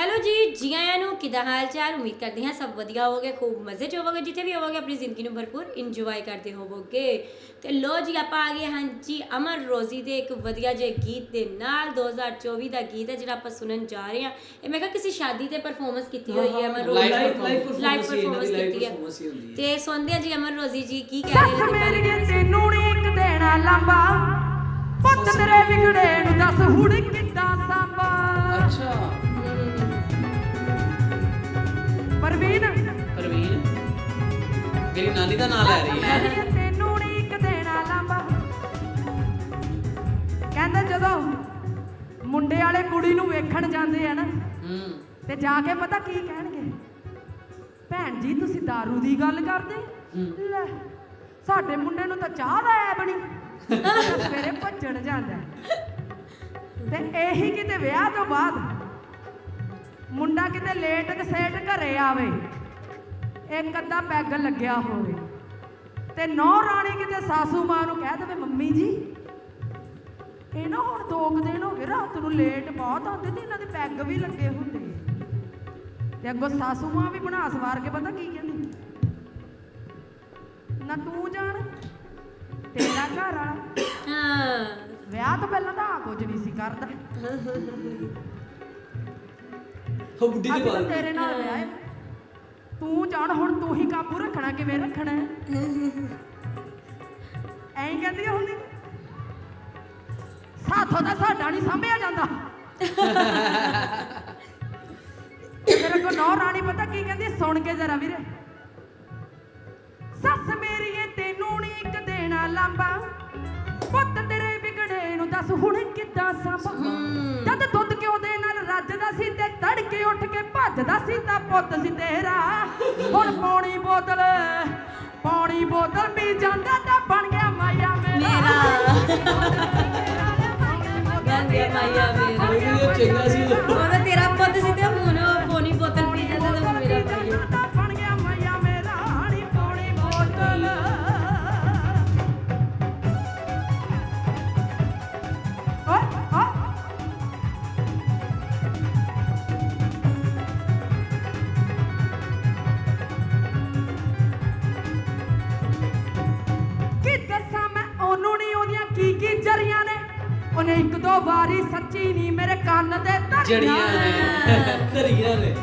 Hello ਜੀ ਜੀ ਆਇਆਂ ਨੂੰ ਕਿਦਾਂ ਹਾਲ ਚਾਲ ਉਮੀਦ ਕਰਦੀ ਹਾਂ ਸਭ ਵਧੀਆ ਹੋਵੋਗੇ ਖੂਬ ਮਜ਼ੇ ਚ ਹੋਵੋਗੇ ਜਿੱਥੇ ਵੀ ਹੋਵੋਗੇ ਆਪਣੀ ਜ਼ਿੰਦਗੀ ਨੂੰ ਭਰਪੂਰ ਇੰਜੋਏ ਕਰਦੇ ਹੋਵੋਗੇ। ਤੇ ਲੋ ਜੀ ਆਪਾਂ ਆ ਗਏ ਹਾਂ ਜੀ ਅਮਰ ਰੋਜ਼ੀ ਦੇ ਇੱਕ ਵਧੀਆ ਜਿਹੇ ਗੀਤ ਦੇ ਨਾਲ। 2024 ਦਾ ਗੀਤ ਹੈ ਜਿਹੜਾ ਆਪਾਂ ਸੁਣਨ ਜਾ ਰਹੇ ਹਾਂ। ਇਹ ਮੈਂ ਕਿਹਾ ਕਿਸੇ ਸ਼ਾਦੀ ਤੇ ਪਰਫਾਰਮੈਂਸ ਕੀਤੀ ਹੋਈ ਹੈ ਅਮਰ ਰੋਜ਼ੀ ਲਾਈਵ ਪਰਫਾਰਮੈਂਸ ਕੀਤੀ ਹੈ। ਤੇ ਸੁਣਦੇ ਹਾਂ ਜੀ ਅਮਰ ਰੋਜ਼ੀ ਜੀ ਕੀ ਕਹਿ ਰਹੇ ਸੱਸ ਨੇ ਮੇਰੀ ਦੁਬਾਰਾ ਤੈਨੂੰ ਨੀ ਇੱਕ ਦੇਣਾ ਲਾਂਬਾ ਪੁੱਤ ਤੇਰੇ ਵਿਗੜੇ ਨੂੰ ਦੱਸ ਹੁਣ ਕਿੱਦਾਂ ਸਾਂਭਾ। ਅੱਛਾ। ਨਾਨੀ ਦਾ ਨਾਮ ਲੈ ਰਹੀ ਹੈ। ਮੇਰੀ ਤੈਨੂੰ ਨੀ ਇੱਕ ਦੇਣਾ ਲਾਂਬਾ ਕਹਿੰਦਾ ਜਦੋਂ ਮੁੰਡੇ ਵਾਲੇ ਕੁੜੀ ਨੂੰ ਵੇਖਣ ਜਾਂਦੇ ਆ ਨਾ ਹੂੰ। ਤੇ ਜਾ ਕੇ ਪਤਾ ਕੀ ਕਹਿਣਗੇ? ਭੈਣ ਜੀ ਤੁਸੀਂ दारू ਦੀ ਗੱਲ ਕਰਦੇ। ਲੈ ਸਾਡੇ ਮੁੰਡੇ ਨੂੰ ਤਾਂ ਚਾਹ ਦਾ ਐ ਬਣੀ। ਸਵੇਰੇ ਭੱਜਣ ਜਾਂਦਾ। ਤੇ ਇਹੀ ਕਿਤੇ ਵਿਆਹ ਤੋਂ ਬਾਅਦ ਮੁੰਡਾ ਕਿਤੇ ਲੇਟ ਕਸੇਟ ਘਰੇ ਆਵੇ। ਇੱਕ ਅੱਧਾ ਪੈਗ ਲੱਗਿਆ ਹੋਵੇ। ਤੇ ਨੌ ਰਾਣੀ ਕਿਤੇ ਸਾਸੂ ਮਾਂ ਨੂੰ ਕਹਿ ਦੇਵੇ ਮੰਮੀ ਜੀ ਇਹ ਨਾ ਹੁਣ ਦੋ ਕੁ ਦਿਨ ਹੋ ਗਏ ਰਾਤ ਨੂੰ ਲੇਟ ਬਹੁਤ ਆਉਂਦੇ ਤੇ ਇਹਨਾਂ ਦੇ ਪੈਗ ਵੀ ਲੱਗੇ ਹੁੰਦੇ ਤੇ ਅੱਗੋਂ ਸਾਸੂ ਮਾਂ ਵੀ ਬਣਾ ਸਵਾਰ ਕੇ ਪਤਾ ਕੀ ਕਹਿੰਦੀ? ਨਾ ਤੂੰ ਜਾਣ ਤੇਰਾ ਘਰ ਵਾਲਾ ਹਾਂ। ਵਿਆਹ ਤੋਂ ਪਹਿਲਾਂ ਤਾਂ ਆ ਕੁਝ ਨਹੀਂ ਸੀ ਕਰਦਾ। ਉਹ ਬੁੱਢੀ ਦੇ ਬਾਅਦ ਤੇਰੇ ਨਾਲ ਵਿਆਹ ਹੈ ਤੂੰ ਜਾਣ ਹੁਣ ਤੂੰ ਹੀ ਕਾਬੂ ਰੱਖਣਾ ਕਿਵੇਂ ਰੱਖਣਾ ਹੈ? ਐਂ ਕਹਿੰਦੀ ਆ ਹੁੰਦੀ। ਸਾਥੋਂ ਦਾ ਸਾਡਾ ਨਹੀਂ ਸੰਭਿਆ ਜਾਂਦਾ। ਤੇ ਮੇਰੇ ਕੋ ਨੌ ਰਾਣੀ ਪਤਾ ਕੀ ਕਹਿੰਦੀ? ਸੁਣ ਕੇ ਜ਼ਰਾ ਵੀਰੇ। ਸੱਸ ਮੇਰੀ ਏ ਤੈਨੂੰ ਨਹੀਂ ਇੱਕ ਦੇਣਾ ਲਾਂਬਾ ਪੁੱਤ ਤੇਰੇ ਵਿਗੜੇ ਨੂੰ ਦੱਸ ਹੁਣ ਕਿੱਦਾਂ ਸਾਂਭਾਂ। ਜਦ ਦੁੱਧ ਕਿਉਂ ਦੇ ਨਾਲ ਰੱਜਦਾ ਸੀ ਤੇ ਤੜਕੇ ਉੱਠ ਕੇ ਭੱਜਦਾ ਸੀ ਤਾਂ ਪੁੱਤ ਸੀ ਤੇਰਾ। ਹੁਣ ਪੌਣੀ ਬੋਤਲ ਪੌਣੀ ਬੋਤਲ ਪੀ ਜਾਂਦਾ ਤਾਂ ਬਣ ਗਿਆ ਮਾਇਆ ਮੇਰਾ। ਬਣ ਗਿਆ ਮਾਇਆ ਮੇਰਾ। ਚੰਗਾ ਸੀ ਉਹਨੇ ਇੱਕ ਦੋ ਵਾਰੀ ਸੱਚੀ ਨਹੀਂ ਮੇਰੇ ਕੰਨ ਤੇ ਜੜੀਆਂ ਧਰੀਆਂ ਨੇ। ਧਰੀਆਂ ਨੇ।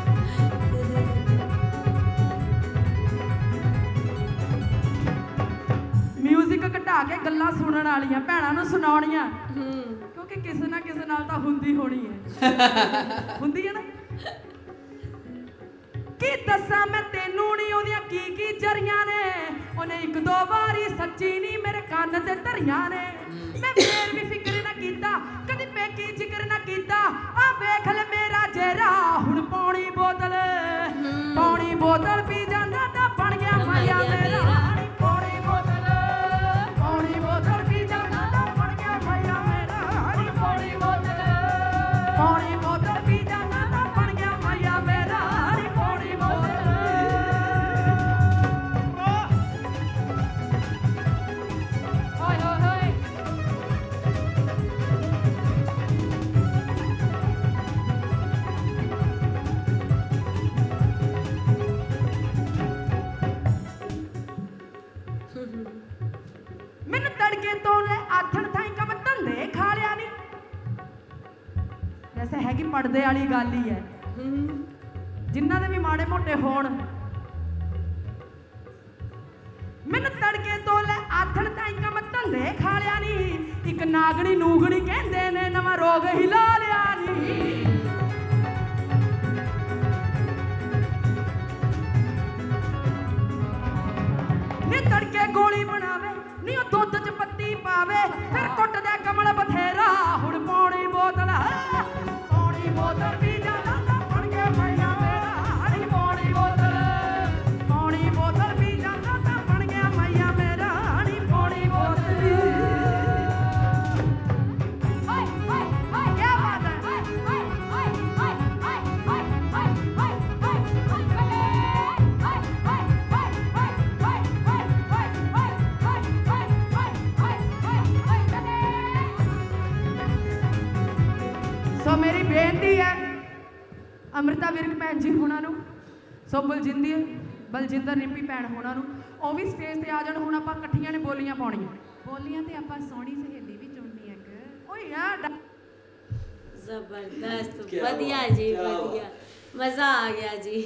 ਮਿਊਜ਼ਿਕ ਘਟਾ ਕੇ ਗੱਲਾਂ ਸੁਣਨ ਵਾਲੀਆਂ ਭੈਣਾਂ ਨੂੰ ਸੁਣਾਉਣੀਆਂ। ਹੂੰ। ਕਿਉਂਕਿ ਕਿਸੇ ਨਾ ਕਿਸੇ ਨਾਲ ਤਾਂ ਹੁੰਦੀ ਹੋਣੀ ਹੈ। ਹੁੰਦੀ ਹੈ ਨਾ? ਕੀ ਦੱਸਾਂ ਮੈਂ ਤੈਨੂੰ ਨਹੀਂ ਉਹਦੀਆਂ ਕੀ ਕੀ ਜਰੀਆਂ ਨੇ? ਉਹਨੇ ਇੱਕ ਦੋ ਵਾਰੀ ਸੱਚੀ ਨਹੀਂ ਮੇਰੇ ਕੰਨ ਤੇ ਧਰੀਆਂ ਨੇ। ਮੈਂ ਵੈਸੇ ਹੈਗੀ ਪੜਦੇ ਵਾਲੀ ਗੱਲ ਹੀ ਹੈ। ਜਿਨ੍ਹਾਂ ਦੇ ਵੀ ਮਾੜੇ ਮੋਟੇ ਹੋਣ। ਮੈਨੂੰ ਤੜਕੇ ਤੋਂ ਲੈ ਆਥਣ ਤਾਈ ਕੰਮ ਧੰਦੇ ਖਾ ਲਿਆ ਨਹੀਂ ਇੱਕ ਨਾਗਣੀ ਨੂਗਣੀ ਕਹਿੰਦੇ ਨੇ, ਨਵਾਂ ਰੋਗ ਹਿਲਾ ਲਿਆ ਨਹੀਂ ਨੀ ਤੜਕੇ ਗੋਲੀ ਬਣਾਵੇ, ਨੀ ਉਹ ਦੁੱਧ ਚ ਪੱਤੀ ਪਾਵੇ, ਫਿਰ ਕੁੱਟਦਾ ਕਮਲ ਬਥੇਰਾ। ਅੰਮ੍ਰਿਤਾ ਵਿਰਕ ਭੈਣ ਜੀ ਹੋਣਾ ਨੂੰ। ਸੋ ਬਲਜਿੰਦਰ ਬਲਜਿੰਦਰ ਰਿੰਪੀ ਭੈਣ ਹੋਣਾ ਨੂੰ। ਉਹ ਵੀ ਸਟੇਜ ਤੇ ਆ ਜਾਣ ਹੁਣ ਆਪਾਂ ਇਕੱਠੀਆਂ ਨੇ ਬੋਲੀਆਂ ਪਾਉਣੀਆਂ। ਬੋਲੀਆਂ ਤੇ ਆਪਾਂ ਸੋਹਣੀ ਸਹੇਲੀ ਵੀ ਚੁਣਨੀ ਇੱਕ। ਓਏ ਯਾਰ ਜ਼ਬਰਦਸਤ ਵਧੀਆ ਜੀ। ਵਧੀਆ। ਮਜ਼ਾ ਆ ਗਿਆ ਜੀ।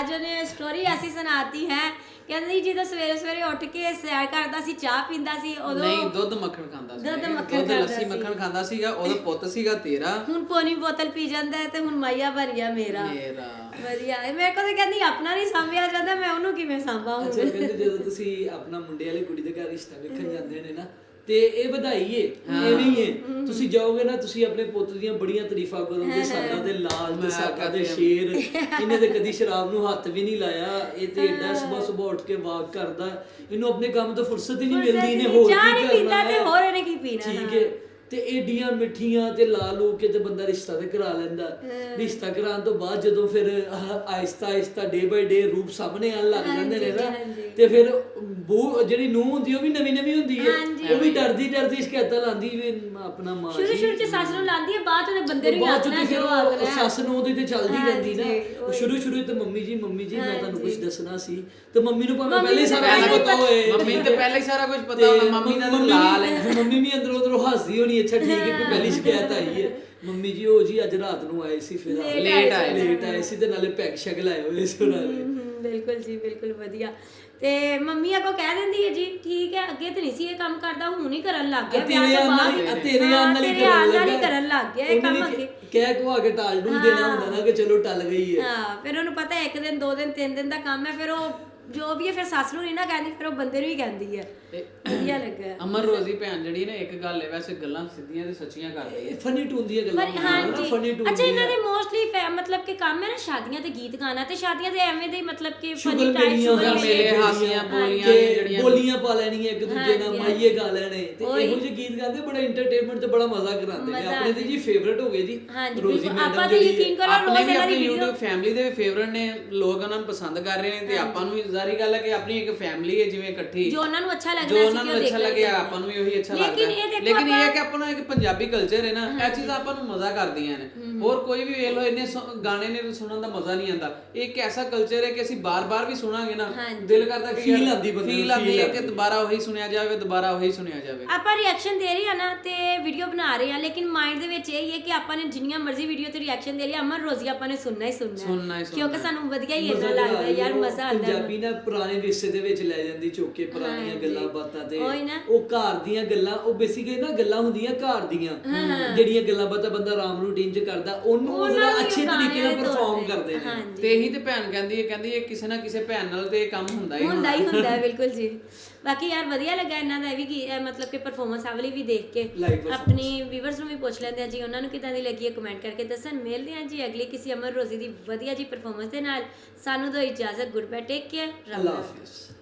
ਅੱਜ ਉਹਨੇ ਸਟੋਰੀ ਐਸੀ ਸੁਣਾਤੀ ਹੈ ਕਹਿੰਦੀ ਜਦੋਂ ਸਵੇਰੇ ਸਵੇਰੇ ਉੱਠ ਕੇ ਸੈਰ ਕਰਦਾ ਸੀ ਚਾਹ ਪੀਂਦਾ ਸੀ ਉਦੋਂ ਨਹੀਂ ਦੁੱਧ ਮੱਖਣ ਖਾਂਦਾ ਸੀ। ਦੁੱਧ ਮੱਖਣ ਦੁੱਧ ਲੱਸੀ। ਮੱਖਣ ਖਾਂਦਾ ਸੀਗਾ ਉਹਦਾ ਪੁੱਤ ਸੀਗਾ ਤੇਰਾ। ਹੁਣ ਪੋਣੀ ਬੋਤਲ ਪੀ ਜਾਂਦਾ ਹੈ ਤੇ ਹੁਣ ਮਾਈਆ ਬਣ ਗਿਆ ਮੇਰਾ। ਮੇਰਾ। ਵਧੀਆ। ਇਹ ਮੇਰੇ ਕੋਲ ਤਾਂ ਕਹਿੰਦੀ ਆਪਣਾ ਨਹੀਂ ਸਾਂਭਿਆ ਜਾਂਦਾ ਮੈਂ ਉਹਨੂੰ ਕਿਵੇਂ ਸਾਂਭਾਂ ਅੱਛਾ ਕਹਿੰਦੇ ਜਦੋਂ ਤੁਸੀਂ ਆਪਣਾ ਮੁੰਡੇ ਵਾਲੀ ਕੁੜੀ ਦੇ ਘਰ ਰਿਸ਼ਤਾ ਵੇਖਣ ਜਾਂਦੇ ਨੇ ਨਾ ਤੇ ਇਹ ਵਧਾਈ ਏ ਐਵੇਂ ਹੀ। ਏ। ਤੁਸੀਂ ਜਾਓਗੇ ਨਾ ਤੁਸੀਂ ਆਪਣੇ ਪੁੱਤ ਦੀਆਂ ਬੜੀਆਂ ਤਾਰੀਫਾਂ ਕਰੋਗੇ ਸਾਡਾ ਤੇ ਲਾਲ ਤੇ ਸਾਡਾ ਤੇ ਸ਼ੇਰ। ਇਹਨੇ ਤੇ ਕਦੀ ਸ਼ਰਾਬ ਨੂੰ ਹੱਥ ਵੀ ਨਹੀਂ ਲਾਇਆ। ਇਹ ਤੇ ਏਡਾ ਸਵੇਰ ਸਵੇਰ ਉੱਠ ਕੇ ਵਾਕ ਕਰਦਾ। ਇਹਨੂੰ ਆਪਣੇ ਕੰਮ ਤੋਂ ਫੁਰਸਤ ਹੀ ਨਹੀਂ ਮਿਲਦੀ ਇਹਨੇ ਨਹੀਂ, ਹੋਰ ਚਾਹ ਕੀ ਨਹੀਂ ਕਰਨਾ ਪੀਂਦਾ ਤੇ ਹੈ। ਹੋਰ ਇਹਨੇ ਕੀ ਪੀਣਾ, ਠੀਕ ਹਾਂ। ਹੈ ਤੇ ਏਡੀਆਂ ਮਿੱਠੀਆਂ ਤੇ ਲਾ ਲੂ ਕੇ ਤੇ ਬੰਦਾ ਰਿਸ਼ਤਾ ਤੇ ਕਰਾ ਲੈਂਦਾ। ਰਿਸ਼ਤਾ ਕਰਾਉਣ ਤੋਂ ਬਾਅਦ ਜਦੋਂ ਫਿਰ ਆਹ ਆਹਿਸਤਾ ਆਹਿਸਤਾ ਡੇ ਬਾਈ ਡੇ ਰੂਪ ਸਾਹਮਣੇ ਆਉਣ ਲੱਗ ਜਾਂਦੇ ਨੇ ਨਾ। ਤੇ ਫਿਰ ਬੂ ਜਿਹੜੀ ਨੂੰਹ ਹੁੰਦੀ ਉਹ ਵੀ ਨਵੀਂ ਨਵੀਂ ਹੁੰਦੀ ਹੈ ਹਾਂਜੀ। ਉਹ ਵੀ ਡਰਦੀ ਡਰਦੀ ਸ਼ਿਕਾਇਤਾਂ ਲਾਂਦੀ ਵੀ ਆਪਣਾ ਮਾਂ ਸ਼ੁਰੂ। ਸ਼ੁਰੂ ਚ ਸੱਸ ਨੂੰ ਲਾਂਦੀ ਹੈ ਬਾਅਦ ਚ ਉਹਦੇ ਬੰਦੇ ਨੂੰ ਆਖਣਾ ਜੋ ਆਖਣਾ ਹੈ। ਸੱਸ ਨੂੰ ਉਹਦੇ ਤੇ ਚੱਲਦੀ ਰਹਿੰਦੀ ਨਾ। ਸ਼ੁਰੂ ਸ਼ੁਰੂ ਤੇ ਮੰਮੀ ਜੀ ਮੰਮੀ ਜੀ ਮੈਂ ਤੁਹਾਨੂੰ ਕੁਝ। ਦੱਸਣਾ ਸੀ ਤੇ ਮੰਮੀ ਨੂੰ ਭਾਵੇਂ ਪਹਿਲੇ ਹੀ ਨੂੰ ਸਾਰਾ ਕੁਝ ਪਤਾ ਹੋਏ ਮੰਮੀ ਨੂੰ ਤੇ ਪਹਿਲਾਂ ਹੀ ਸਾਰਾ ਕੁਝ ਪਤਾ ਹੋਣਾ ਮੰਮੀ ਦਾ ਲਾਲ ਹੈ ਮੰਮੀ ਵੀ ਅੰਦਰੋਂ ਅੰਦਰੋਂ ਹੱਸਦੀ ਹੋਣੀ ਅੱਛਾ ਠੀਕ ਹੈ ਕੋਈ ਪਹਿਲੀ ਸ਼ਿਕਾਇਤ ਆਈ ਹੈ ਮੰਮੀ ਜੀ ਉਹ ਜੀ ਅੱਜ ਰਾਤ ਨੂੰ ਆਏ ਸੀ ਫਿਰ ਲੇਟ ਆਏ ਸੀ। ਲੇਟ ਆਏ ਸੀ ਤੇ ਨਾਲੇ ਪੈਕ ਸ਼ੈਕ ਲਾਏ ਹੋਏ ਸੀ ਉਹਨਾਂ ਨੇ ਬਿਲਕੁਲ ਜੀ ਬਿਲਕੁਲ ਵਧੀਆ। ਤੇ ਮੰਮੀ ਅੱਗੋਂ ਕਹਿ ਦਿੰਦੀ ਹੈ ਜੀ ਠੀਕ ਹੈ ਅੱਗੇ ਤੇ ਨਹੀਂ ਸੀ ਇਹ ਕੰਮ ਕਰਦਾ ਹੁਣ ਹੀ ਕਰਨ ਲੱਗ ਗਿਆ ਵਿਆਹ ਤੇਰੇ ਤੋਂ ਬਾਅਦ ਨਾਲ ਹੀ- ਆ ਤੇਰੇ ਹਾਂ, ਨਾਲ ਹੀ ਤੇਰੇ ਆਨ ਨਾਲ ਹੀ ਲੱਗਾ। ਕਰਨ ਲੱਗ ਗਿਆ ਇਹ ਉਹਨੇ ਕੰਮ ਵੀ ਅੱਗੇ। ਕਹਿ ਕੋ ਕੇ ਟਾਲ ਡੂਲ ਦੇਣਾ ਹੁੰਦਾ ਨਾ ਕਿ ਚਲੋ ਟਲ ਗਈ ਹੈ। ਹਾਂ ਫਿਰ ਉਹਨੂੰ ਪਤਾ ਹੈ ਇੱਕ ਦਿਨ ਦੋ ਦਿਨ ਤਿੰਨ ਦਿਨ ਦਾ ਕੰਮ ਹੈ ਫਿਰ ਉਹ ਜੋ ਵੀ ਹੈ ਫਿਰ ਸੱਸ ਨੂੰ ਨਹੀਂ ਨਾ ਕਹਿੰਦੀ ਫਿਰ ਉਹ ਬੰਦੇ ਨੂੰ ਹੀ ਕਹਿੰਦੀ ਹੈ। ਵਧੀਆ ਲੱਗਾ। ਅਮਰ ਰੋਜ਼ੀ ਭੈਣ ਜਿਹੜੀ ਨੇ ਇੱਕ ਗੱਲ ਹੈ ਵੈਸੇ ਗੱਲਾਂ ਸਿੱਧੀਆਂ ਤੇ ਸੱਚੀਆਂ ਕਰਦੀ ਹੈ। ਫਨੀ ਦੀਆਂ ਪਰ ਗੱਲਾਂ ਹਾਂਜੀ। ਫਨੀ ਟੂਨ ਅੱਛਾ ਇਹਨਾਂ ਦੇ ਮੋਸਟਲੀ ਮਤਲਬ ਕਿ ਕੰਮ ਹੈ ਨਾ ਸ਼ਾਦੀਆਂ ਤੇ ਗੀਤ ਗਾਣਾ ਤੇ ਸ਼ਾਦੀਆਂ ਦੇ ਐਵੇਂ ਦੇ ਮਤਲਬ ਕਿ ਫਨੀ ਟਾਈਪ ਸ਼ੁਗਰ ਮੇਲੇ, ਹਾਸੀਆਂ, ਬੋਲੀਆਂ ਜਿਹੜੀਆਂ- ਬੋਲੀਆਂ ਪਾ ਲੈਣੀਆਂ ਇੱਕ ਦੂਜੇ ਨਾਲ ਮਾਈਏ ਗਾ ਲੈਣੇ ਤੇ। ਇਹੋ ਜਿਹੇ ਗੀਤ ਗਾਉਂਦੇ ਬੜਾ ਐਂਟਰਟੇਨਮੈਂਟ ਤੇ ਬੜਾ ਮਜ਼ਾ ਕਰਾਉਂਦੇ ਨੇ। ਆਪਣੇ ਤੇ ਜੀ ਫੇਵਰਟ ਹੋ ਗਏ ਜੀ ਰੋਜ਼ੀ ਬਿਲਕੁਲ। ਮੈਡਮ ਆਪਾਂ ਤੇ ਯਕੀਨ ਕਰੋ ਰੋਜ਼ ਵੀ ਇਹਨਾਂ ਦੀ ਵੀਡੀਓ YouTube ਫੈਮਿਲੀ ਦੇ ਫੇਵਰਟ ਨੇ ਲੋਕ ਉਹਨਾਂ ਨੂੰ ਪਸੰਦ ਕਰ ਰਹੇ ਨੇ ਤੇ ਆਪਾਂ ਨੂੰ ਵੀ ਜ਼ਾਰੀ ਗੱਲ ਹੈ ਕਿ ਆਪਣੀ ਇੱਕ ਫੈਮਿਲੀ ਹੈ ਜਿਵੇਂ ਇਕੱਠੀ। ਜੋ ਉਹਨਾਂ ਨੂੰ ਅੱਛਾ ਲੱਗਦਾ ਜੋ ਸੀ ਉਹਨਾਂ ਕਿ ਨੂੰ ਅੱਛਾ ਲੱਗਿਆ ਆਪਾਂ ਨੂੰ ਵੀ ਉਹੀ ਅੱਛਾ ਲੱਗਦਾ ਲੇਕਿਨ ਇਹ ਹੈ ਕਿ ਆਪਣਾ ਇੱਕ ਪੰਜਾਬੀ ਕਲਚਰ ਹੈ ਨਾ ਇਹ ਚੀਜ਼ਾਂ ਆਪਾਂ ਨੂੰ ਮਜ਼ਾ ਕਰਦੀਆਂ ਨੇ। ਹੋਰ ਕੋਈ ਵੀ ਵੇਖ ਲਓ ਇੰਨੇ ਸੁ- ਗਾਣੇ ਨੇ ਸੁਣਨ ਦਾ ਮਜ਼ਾ ਨਹੀਂ ਆਉਂਦਾ ਇਹ ਇੱਕ ਐਸਾ ਕਲਚਰ ਹੈ ਕਿ ਅਸੀਂ ਬਾਰ-ਬਾਰ ਵੀ ਸੁਣਾਂਗੇ ਨਾ। ਦਿਲ ਕਰਦਾ ਕਿ Feel ਆਉਂਦੀ ਬੰਦੇ ਨੂੰ, ਫੀਲ ਆਉਂਦੀ feel ਹੈ ਕਿ। ਦੁਬਾਰਾ ਉਹੀ ਸੁਣਿਆ ਜਾਵੇ ਦੁਬਾਰਾ ਉਹੀ ਸੁਣਿਆ ਜਾਵੇ ਆਪਾਂ ਰਿਐਕਸ਼ਨ ਦੇ ਰਹੇ ਆ ਨਾ ਤੇ ਵੀਡੀਓ ਬਣਾ ਰਹੇ ਆ ਲੇਕਿਨ ਮਾਈਂਡ ਦੇ ਵਿੱਚ ਇਹ ਹੀ ਹੈ ਕਿ ਆਪਾਂ ਨੇ ਜਿੰਨੀਆਂ ਮਰਜ਼ੀ ਵੀਡੀਓ ਤੇ ਰਿਐਕਸ਼ਨ ਦੇ ਲਈ ਅਮਰ ਰੋਜ਼ੀ ਆਪਾਂ ਨੇ ਸੁਣਨਾ ਹੀ ਸੁਣਨਾ ਹੈ। ਸੁਣਨਾ ਹੀ ਸੁਣਨਾ ਕਿਉਂਕਿ ਹੈ। ਸਾਨੂੰ ਵਧੀਆ ਹੀ ਮਜ਼ਾ ਇੰਨਾ ਲੱਗਦਾ ਹੈ ਯਾਰ ਮਜ਼ਾ ਆਉਂਦਾ ਹੈ ਪੰਜਾਬੀ ਨਾ ਪੁਰਾਣੇ ਵਿਰਸੇ ਦੇ ਵਿੱਚ ਲੈ ਜਾਂਦੀ ਚੁੱਕ ਪੁਰਾਣੀਆਂ ਹਾਂਜੀ। ਗੱਲਾਂ ਬਾਤਾਂ ਤੇ ਉਹੀ ਨਾ। ਉਹ ਘਰ ਦੀਆਂ ਗੱਲਾਂ ਉਹ ਬੇਸਿਕਲੀ ਨਾ ਗੱਲਾਂ ਹੁੰਦੀਆਂ ਘਰ ਦੀਆਂ ਜਿਹੜੀਆਂ ਗੱਲਾਂ ਬਾਤਾਂ ਬੰਦਾ ਆਰਾਮ ਰੂਟੀਨ ਚ ਕਰਦਾ ਉਹਨੂੰ ਉਹ ਉਹਨਾਂ ਜ਼ਰਾ ਨੂੰ ਅੱਛੇ ਤਰੀਕੇ ਨਾਲ ਪਰਫਾਰਮ। ਕਰਦੇ ਨੇ। ਹਾਂਜੀ। ਤੇ ਇਹੀ ਤੇ ਭੈਣ ਕਹਿੰਦੀ ਹੈ ਕਹਿੰਦੀ ਹੈ ਕਿਸੇ ਨਾ ਕਿਸੇ ਭੈਣ ਨਾਲ ਤੇ ਇਹ ਕੰਮ ਹੁੰਦਾ ਹੀ ਹੁੰਦਾ ਹੀ। ਹੁੰਦਾ ਹੈ ਬਿਲਕੁਲ ਜੀ। ਬਾਕੀ ਯਾਰ ਵਧੀਆ ਲੱਗਾ ਇਹਨਾਂ ਦਾ ਇਹ ਵੀ ਕੀ ਇਹ ਮਤਲਬ ਕਿ ਪਰਫਾਰਮੈਂਸ ਆਵਲੀ ਵੀ ਦੇਖ ਕੇ। Live performance। ਆਪਣੀ ਵੀਵਰਸ ਨੂੰ ਵੀ ਪੁੱਛ ਲੈਂਦੇ ਆ ਜੀ ਉਹਨਾਂ ਨੂੰ ਕਿਦਾਂ ਦੀ ਲੱਗੀ ਹੈ ਕਮੈਂਟ ਕਰਕੇ ਦੱਸਣ। ਮਿਲਦੇ ਆ ਜੀ ਅਗਲੀ ਕਿਸੇ ਅਮਰ ਰੋਜ਼ੀ ਦੀ ਵਧੀਆ ਜੀ ਪਰਫਾਰਮੈਂਸ ਦੇ ਨਾਲ। ਸਾਨੂੰ ਦੋ ਇਜਾਜ਼ਤ ਗੁੱਡ ਬਾਏ ਟੇਕ ਕੇਅਰ ਅੱਲਾਹ ਹਾਫਿਜ਼।